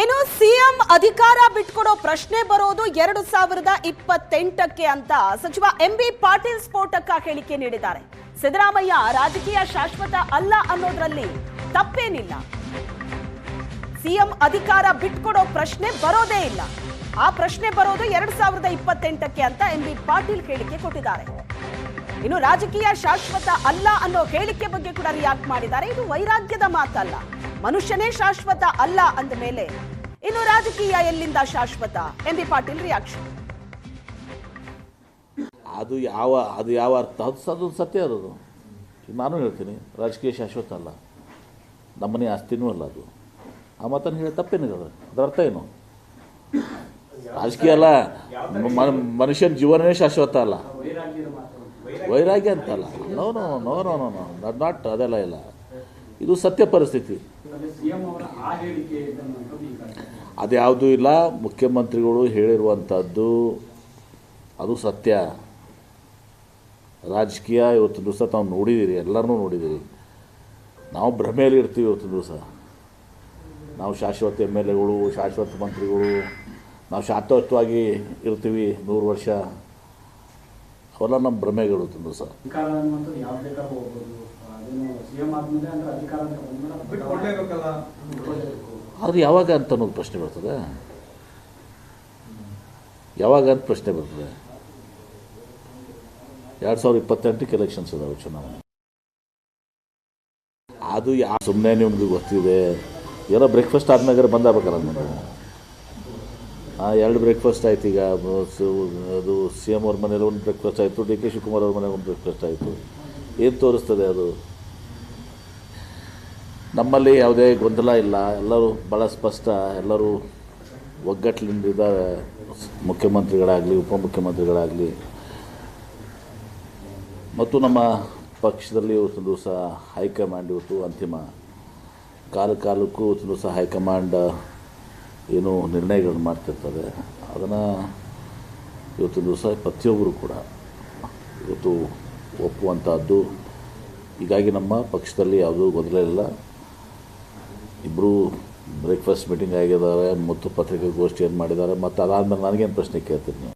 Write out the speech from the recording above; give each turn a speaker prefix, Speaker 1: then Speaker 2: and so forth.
Speaker 1: ಇನ್ನು ಸಿಎಂ ಅಧಿಕಾರ ಬಿಟ್ಕೊಡೋ ಪ್ರಶ್ನೆ ಬರೋದು ಎರಡು ಸಾವಿರದ ಇಪ್ಪತ್ತೆಂಟಕ್ಕೆ ಅಂತ ಸಚಿವ ಎಂ ಬಿ ಪಾಟೀಲ್ ಸ್ಫೋಟಕ ಹೇಳಿಕೆ ನೀಡಿದ್ದಾರೆ. ಸಿದ್ದರಾಮಯ್ಯ ರಾಜಕೀಯ ಶಾಶ್ವತ ಅಲ್ಲ ಅನ್ನೋದ್ರಲ್ಲಿ ತಪ್ಪೇನಿಲ್ಲ. ಸಿಎಂ ಅಧಿಕಾರ ಬಿಟ್ಕೊಡೋ ಪ್ರಶ್ನೆ ಬರೋದೇ ಇಲ್ಲ. ಆ ಪ್ರಶ್ನೆ ಬರೋದು ಎರಡ್ ಸಾವಿರದ ಇಪ್ಪತ್ತೆಂಟಕ್ಕೆ ಅಂತ ಎಂ ಬಿ ಪಾಟೀಲ್ ಹೇಳಿಕೆ ಕೊಟ್ಟಿದ್ದಾರೆ. ಇನ್ನು ರಾಜಕೀಯ ಶಾಶ್ವತ ಅಲ್ಲ ಅನ್ನೋ ಹೇಳಿಕೆ ಬಗ್ಗೆ ಕೂಡ ರಿಯಾಕ್ಟ್ ಮಾಡಿದ್ದಾರೆ. ಇದು ವೈರಾಗ್ಯದ ಮಾತಲ್ಲ. ಮನುಷ್ಯನೇ ಶಾಶ್ವತ ಅಲ್ಲ ಅಂದ ಮೇಲೆ ಇನ್ನು ರಾಜಕೀಯ ಎಲ್ಲಿಂದ ಶಾಶ್ವತ? ಎಂ ಬಿ ಪಾಟೀಲ್ ರಿಯಾಕ್ಷನ್
Speaker 2: ಅದು ಯಾವ ಅದು ಯಾವ ಅರ್ಥ? ಅದು ಅದು ಸತ್ಯ ಅದು ನಾನು ಹೇಳ್ತೀನಿ, ರಾಜಕೀಯ ಶಾಶ್ವತ ಅಲ್ಲ. ನಮ್ಮನೆ ಆಸ್ತಿನೂ ಅಲ್ಲ ಅದು. ಆ ಮಾತನ್ನು ಹೇಳಿ ತಪ್ಪೇನಿದೆ ಅದು? ಅದರ ಅರ್ಥ ಏನು? ರಾಜಕೀಯ ಅಲ್ಲ. ಮನುಷ್ಯನ ಜೀವನವೇ ಶಾಶ್ವತ ಅಲ್ಲ. ವೈರಾಗ್ಯ ಅಂತಲ್ಲ. No no no no no no not not ಅದೆಲ್ಲ ಇಲ್ಲ. ಇದು ಸತ್ಯ ಪರಿಸ್ಥಿತಿ. ಅದ್ಯಾವುದೂ ಇಲ್ಲ. ಮುಖ್ಯಮಂತ್ರಿಗಳು ಹೇಳಿರುವಂಥದ್ದು ಅದು ಸತ್ಯ. ರಾಜಕೀಯ ಇವತ್ತು ದಿವಸ ತಾವು ನೋಡಿದ್ದೀರಿ ಎಲ್ಲರನ್ನೂ ನೋಡಿದ್ದೀರಿ ನಾವು ಭ್ರಮೆಯಲ್ಲಿ ಇರ್ತೀವಿ ಇವತ್ತು ದಿವಸ. ನಾವು ಶಾಶ್ವತ ಎಂ ಎಲ್ ಎಗಳು, ಶಾಶ್ವತ ಮಂತ್ರಿಗಳು, ನಾವು ಶಾಶ್ವತವಾಗಿ ಇರ್ತೀವಿ ನೂರು ವರ್ಷ. ಅವೆಲ್ಲ ನಮ್ಮ ಭ್ರಮೆಗಳು
Speaker 3: ತುಂಬ ಸರ್.
Speaker 4: ಅದು.
Speaker 2: ಆದರೆ ಯಾವಾಗ ಅಂತ ಅನ್ನೋದು ಪ್ರಶ್ನೆ ಬರ್ತದೆ. ಯಾವಾಗ ಅಂತ ಪ್ರಶ್ನೆ ಬರ್ತದೆ. ಎರಡು ಸಾವಿರದ ಇಪ್ಪತ್ತೆಂಟಕ್ಕೆ ಎಲೆಕ್ಷನ್ಸ್ ಇದಾವೆ ಚುನಾವಣೆ. ಅದು ಯಾ ಸುಮ್ಮನೆ ನಿಮ್ಗೆ ಗೊತ್ತಿದೆ. ಏನೋ ಬ್ರೇಕ್ಫಾಸ್ಟ್ ಆದ್ಮೇಲೆ ಬಂದಾಗಬೇಕಲ್ಲ ನೀವು ಎರಡು ಬ್ರೇಕ್ಫಾಸ್ಟ್ ಆಯ್ತು ಈಗ. ಅದು ಸಿ ಎಂ ಅವ್ರ ಮನೇಲಿ ಒಂದು ಬ್ರೇಕ್ಫಾಸ್ಟ್ ಆಯಿತು ಡಿ ಕೆ ಶಿವಕುಮಾರ್ ಅವ್ರ ಮನೆಗೆ ಒಂದು ಬ್ರೇಕ್ಫಾಸ್ಟ್ ಆಯಿತು. ಏನು ತೋರಿಸ್ತದೆ ಅದು? ನಮ್ಮಲ್ಲಿ ಯಾವುದೇ ಗೊಂದಲ ಇಲ್ಲ. ಎಲ್ಲರೂ ಭಾಳ ಸ್ಪಷ್ಟ. ಎಲ್ಲರೂ ಒಗ್ಗಟ್ಟಿನಿಂದ ಇದ್ದಾರೆ. ಮುಖ್ಯಮಂತ್ರಿಗಳಾಗಲಿ, ಉಪಮುಖ್ಯಮಂತ್ರಿಗಳಾಗಲಿ. ಮತ್ತು ನಮ್ಮ ಪಕ್ಷದಲ್ಲಿ ಇವತ್ತು ದಿವಸ ಹೈಕಮಾಂಡ್ ಇವತ್ತು ಅಂತಿಮ. ಕಾಲ ಕಾಲಕ್ಕೂ ಇವತ್ತು ದಿವಸ ಹೈಕಮಾಂಡ್ ಏನು ನಿರ್ಣಯಗಳನ್ನು ಮಾಡ್ತಿರ್ತಾರೆ ಅದನ್ನು ಇವತ್ತು ದಿವಸ ಪ್ರತಿಯೊಬ್ಬರು ಕೂಡ ಇವತ್ತು ಒಪ್ಪುವಂಥದ್ದು ಹೀಗಾಗಿ ನಮ್ಮ ಪಕ್ಷದಲ್ಲಿ ಯಾವುದೂ ಗೊಂದಲ ಇಲ್ಲ. ಇಬ್ಬರು ಬ್ರೇಕ್ಫಾಸ್ಟ್ ಮೀಟಿಂಗ್ ಆಗಿದ್ದಾರೆ, ಮತ್ತು ಪತ್ರಿಕಾಗೋಷ್ಠಿಯನ್ನು ಮಾಡಿದ್ದಾರೆ ಮತ್ತು ಅದಾದಮೇಲೆ ನನಗೇನು ಪ್ರಶ್ನೆ ಕೇಳ್ತೀನಿ. ನೀವು